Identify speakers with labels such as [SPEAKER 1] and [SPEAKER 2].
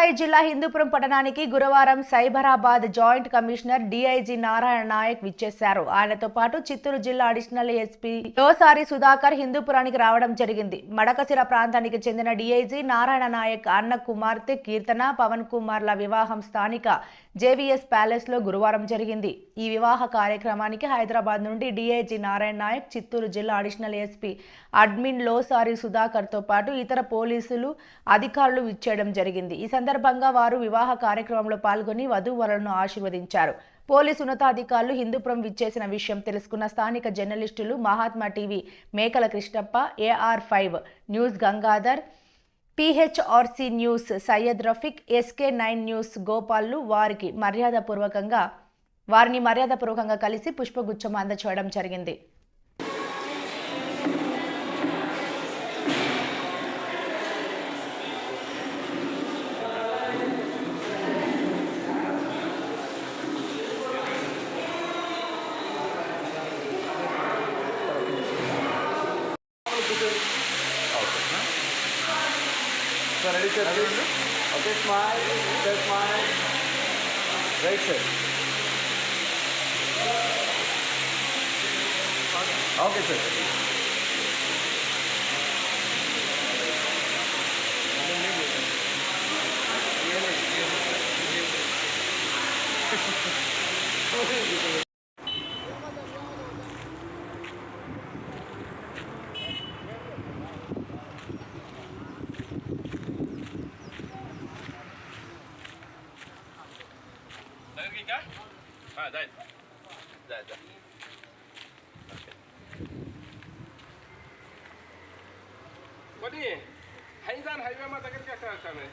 [SPEAKER 1] సత్యసాయి జిల్లా హిందూపురం పట్టణానికి గురువారం Cyberabad joint commissioner DIG Narayana Naik విచ్చేశారు. ఆయనతో పాటు చిత్తూరు జిల్లా అడిషనల్ ఎస్పీ లోసారి సుధాకర్ హిందూపురానికి రావడం జరిగింది. మడకసిర ప్రాంతానికి చెందిన డిఐజీ నారాయణ నాయక్ అన్న కుమార్తె కీర్తన పవన్ కుమార్ల వివాహం స్థానిక జేవీఎస్ ప్యాలెస్లో గురువారం జరిగింది. ఈ వివాహ కార్యక్రమానికి హైదరాబాద్ నుండి డిఐజీ నారాయణ నాయక్ చిత్తూరు జిల్లా అడిషనల్ ఎస్పీ అడ్మిన్ లోసారి సుధాకర్తో పాటు ఇతర పోలీసులు అధికారులు విచ్చేయడం జరిగింది. ఈ సందర్భంగా వారు వివాహ కార్యక్రమంలో పాల్గొని వధూవరులను ఆశీర్వదించారు. పోలీసు ఉన్నతాధికారులు హిందూపురం విచ్చేసిన విషయం తెలుసుకున్న స్థానిక జర్నలిస్టులు Mahatma TV Mekala Krishnappa AR five news Gangadhar PHRC news Syed Rafiq SK nine news గోపాల్లు వారికి మర్యాదపూర్వకంగా వారిని మర్యాదపూర్వకంగా కలిసి పుష్పగుచ్చం అందచేయడం జరిగింది.
[SPEAKER 2] So ready sir, ready? Okay, smile, sir, smile. Right sir. Okay sir.
[SPEAKER 3] लगेल की Africa? Ah, that. That, that. बोलिए हईदान highway में तक क्या काम है